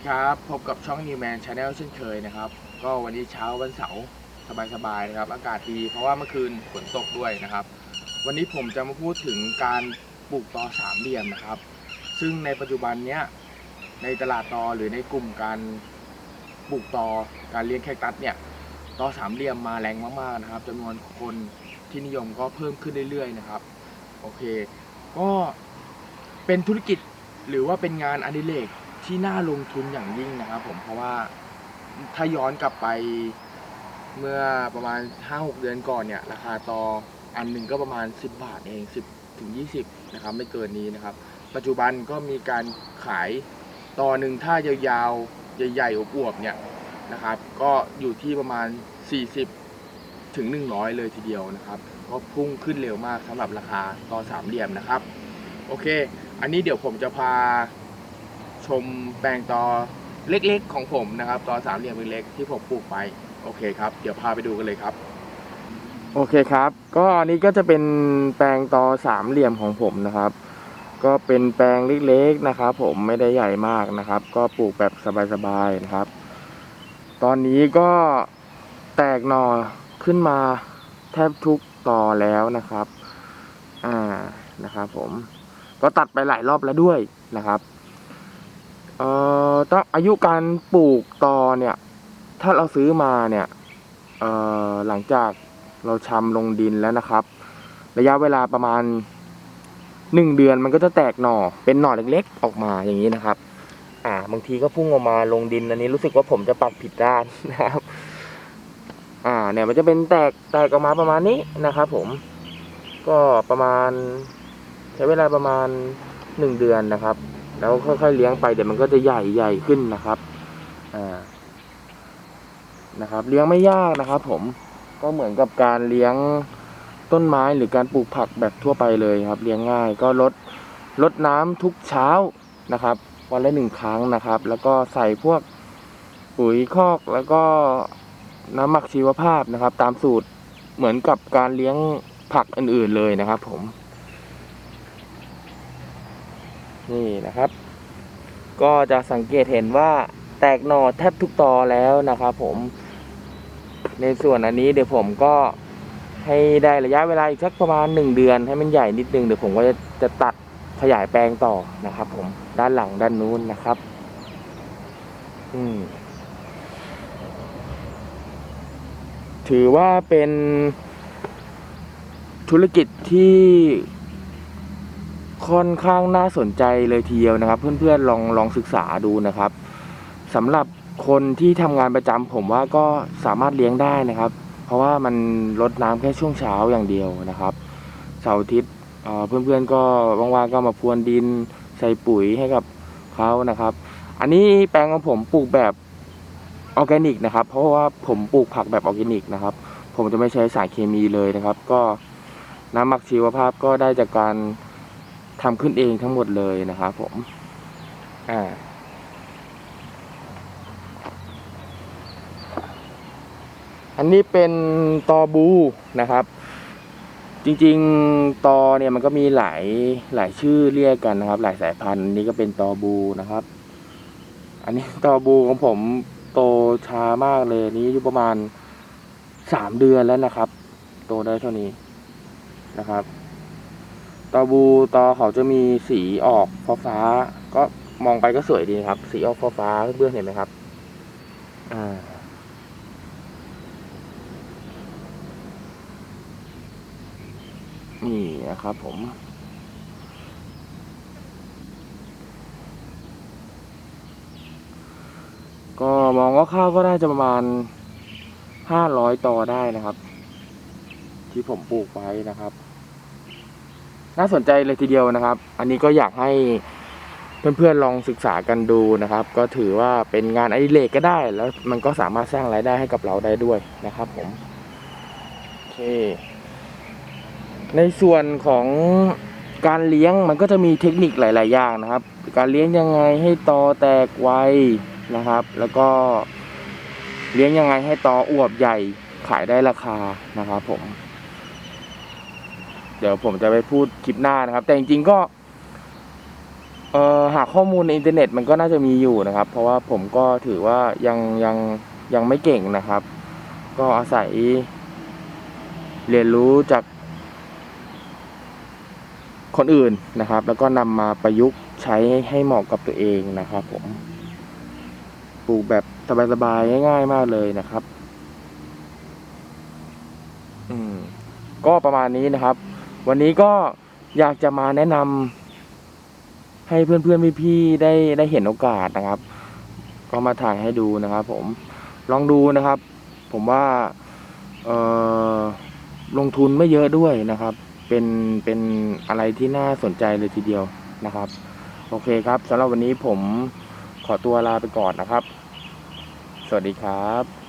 ดีครับ พบกับช่อง Newman Channel เช่นเคยนะครับ ก็วันนี้เช้าวันเสาร์สบายๆนะครับ อากาศดีเพราะว่าเมื่อคืนฝนตกด้วยนะครับ วันนี้ผมจะมาพูดถึงการปลูกตอสามเหลี่ยมนะครับ ซึ่งในปัจจุบันเนี้ยในตลาดตอหรือในกลุ่มการปลูกตอการเลี้ยงแคคตัสเนี่ยตอสามเหลี่ยมมาแรงมากๆนะครับจำนวนคนที่นิยมก็เพิ่มขึ้นเรื่อยๆนะครับโอเค ก็เป็นธุรกิจหรือว่าเป็นงานอดิเรก ที่น่าลงทุนอย่างยิ่งนะครับผมเพราะว่าถ้าย้อนกลับไปเมื่อประมาณ 5-6 เดือนก่อนเนี่ย ราคาต่ออันหนึ่งก็ประมาณ 10 บาทเอง 10ถึง20 นะครับ ไม่เกินนี้นะครับ ปัจจุบันก็มีการขายต่อหนึ่งถ้ายาวๆ ใหญ่ๆอวบๆเนี่ยนะครับ ก็อยู่ที่ประมาณ 40 ถึง 100 เลยทีเดียวนะครับ ก็พุ่งขึ้นเร็วมากสำหรับราคาต่อสามเหลี่ยมนะครับ โอเค อันนี้เดี๋ยวผมจะพา ชมแปลงตอเล็กๆ ของผมนะครับตอสามเหลี่ยมเล็กๆที่ผมปลูกไปโอเคครับ เดี๋ยวพาไปดูกันเลยครับ โอเคครับ ก็อันนี้ก็จะเป็นแปลงตอสามเหลี่ยมของผมนะครับ ก็เป็นแปลงเล็กๆนะครับ ผมไม่ได้ใหญ่มากนะครับ ก็ปลูกแบบสบายๆนะครับ ตอนนี้ก็แตกหน่อขึ้นมาแทบทุกตอแล้วนะครับ อ่านะครับ ผมก็ตัดไปหลายรอบแล้วด้วยนะครับ เอ่อต้องอายุการปลูกตอเนี่ย ถ้าเราซื้อมาเนี่ยเอ่อหลังจากเราชำลงดินแล้วนะครับ ระยะเวลาประมาณหนึ่งเดือนมันก็จะแตกหน่อเป็นหน่อเล็กๆ ออกมาอย่างนี้นะครับ อ่า บางทีก็พุ่งออกมาลงดินอันนี้รู้สึกว่าผมจะปักผิดด้านนะครับ อ่า เนี่ยมันจะเป็นแตกแตกออกมาประมาณนี้นะครับ ผม ก็ประมาณ ใช้เวลาประมาณหนึ่งเดือนนะครับ แล้วค่อยๆเลี้ยงไปเดี๋ยวมันก็จะใหญ่ใหญ่ขึ้นนะครับอ่านะครับ เลี้ยงไม่ยากนะครับ ผมก็เหมือนกับการเลี้ยงต้นไม้หรือการปลูกผักแบบทั่วไปเลยครับ เลี้ยงง่ายก็ลดลดน้ำทุกเช้านะครับ วันละหนึ่งครั้งนะครับ แล้วก็ใส่พวกปุ๋ยคอกแล้วก็น้ำหมักชีวภาพนะครับ ตามสูตรเหมือนกับการเลี้ยงผักอื่นๆเลยนะครับ ผม นี่นะครับ ก็จะสังเกตเห็นว่าแตกหน่อแทบทุกตอแล้วนะครับผม ในส่วนอันนี้เดี๋ยวผมก็ให้ได้ระยะเวลาอีกสักประมาณหนึ่งเดือนให้มันใหญ่นิดนึงเดี๋ยวผมก็จะจะตัดขยายแปลงต่อนะครับ ผมด้านหลังด้านนู้นนะครับ อืมถือว่าเป็นธุรกิจที่ ค่อนข้างน่าสนใจเลยทีเดียวนะครับ เพื่อนๆลองลองศึกษาดูนะครับสำหรับคนที่ทำงานประจำผมว่าก็สามารถเลี้ยงได้นะครับ เพราะว่ามันลดน้ำแค่ช่วงเช้าอย่างเดียวนะครับเสาร์อาทิตย์เอ่อเพื่อนๆก็ว่างๆก็มาพรวนดินใส่ปุ๋ยให้กับเขานะครับ อันนี้แปลงของผมปลูกแบบออร์แกนิกนะครับ เพราะว่าผมปลูกผักแบบออร์แกนิกนะครับ ผมจะไม่ใช้สารเคมีเลยนะครับ ก็น้ำหมักชีวภาพก็ได้จากการ ทำขึ้นเองทั้งหมดเลยนะครับผม อ่าอันนี้เป็นตอบูนะครับ จริงๆตอเนี่ยมันก็มีหลายหลายชื่อเรียกกันนะครับ หลายสายพันธุ์อันนี้ก็เป็นตอบูนะครับ อันนี้ตอบูของผมโตช้ามากเลยนนี้อยู่ประมาณสามเดือนแล้วนะครับ โตได้เท่านี้นะครับ ตอบูตอเขาจะมีสีออกฟ้าฟ้า ก็มองไปก็สวยดีครับ สีออกฟ้าฟ้าเพื่อนเห็นไหมครับ อ่านี่นะครับผม ก็มองว่าข้าวก็น่าจะประมาณห้าร้อยตอได้นะครับ ที่ผมปลูกไว้นะครับ น่าสนใจเลยทีเดียวนะครับ อันนี้ก็อยากให้เพื่อนๆลองศึกษากันดูนะครับ ก็ถือว่าเป็นงานอดิเรกก็ได้ แล้วมันก็สามารถสร้างรายได้ให้กับเราได้ด้วยนะครับ ผมโอเค ในส่วนของการเลี้ยงมันก็จะมีเทคนิคหลาย ๆ อย่างนะครับ การเลี้ยงยังไงให้ตอแตกไวนะครับ แล้วก็เลี้ยงยังไงให้ตออวบใหญ่ขายได้ราคานะครับผม เดี๋ยวผมจะไปพูดคลิปหน้านะครับ แต่จริงๆก็เอ่อหาข้อมูลในอินเทอร์เน็ตมันก็น่าจะมีอยู่นะครับ เพราะว่าผมก็ถือว่ายังยังยังไม่เก่งนะครับ ก็อาศัย เรียนรู้จากคนอื่นนะครับ แล้วก็นำมาประยุกต์ใช้ให้เหมาะกับตัวเองนะครับ ผมปลูกแบบสบายๆง่าย ๆ มากเลยนะครับ อืมก็ประมาณนี้นะครับ วันนี้ก็อยากจะมาแนะนำให้เพื่อนๆพี่ๆได้ได้เห็นโอกาสนะครับ ก็มาถ่ายให้ดูนะครับ ผมลองดูนะครับ ผมว่าเออลงทุนไม่เยอะด้วยนะครับ เป็นเป็นอะไรที่น่าสนใจเลยทีเดียวนะครับ โอเคครับสำหรับวันนี้ผมขอตัวลาไปก่อนนะครับ สวัสดีครับ